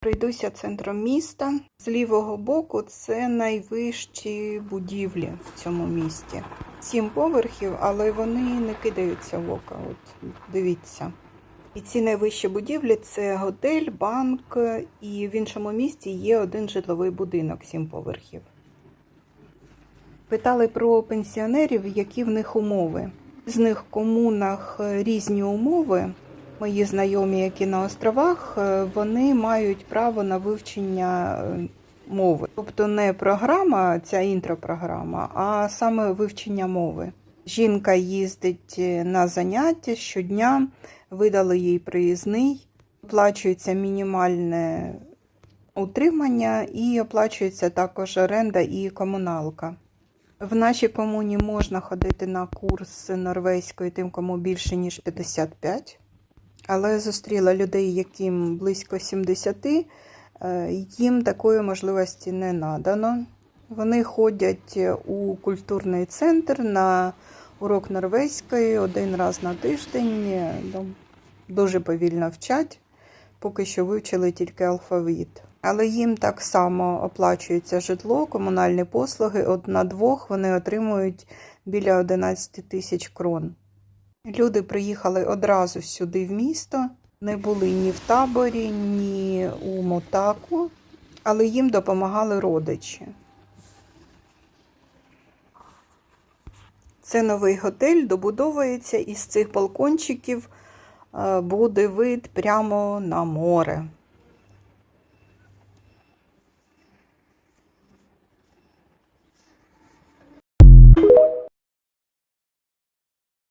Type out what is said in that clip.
Пройдуся центром міста. З лівого боку це найвищі будівлі в цьому місті. Сім поверхів, але вони не кидаються в око. От дивіться. І ці найвищі будівлі це готель, банк, і в іншому місті є один житловий будинок, сім поверхів. Питали про пенсіонерів, які в них умови. З них в комунах різні умови. Мої знайомі, які на островах, е, вони мають право на вивчення е, мови. Тобто не програма, ця інтропрограма, а саме вивчення мови. Жінка їздить е, на заняття щодня, видали їй приїзний, оплачується мінімальне утримання і оплачується також оренда і комуналка. В нашій комуні можна ходити на курс норвезької тим, кому більше ніж 55. Але зустріла людей, яким близько 70, е, їм такої можливості не надано. Вони ходять у культурний центр на урок норвезької один раз на тиждень. е, ну, Дуже повільно вчать, поки що вивчили тільки алфавіт. Але їм так само оплачується житло, комунальні послуги. От на двох вони отримують біля 11 тисяч крон. Люди приїхали одразу сюди в місто, не були ні в таборі, ні у мотаку, але їм допомагали родичі. Це новий готель, добудовується, і з цих балкончиків е, буде вид прямо на море.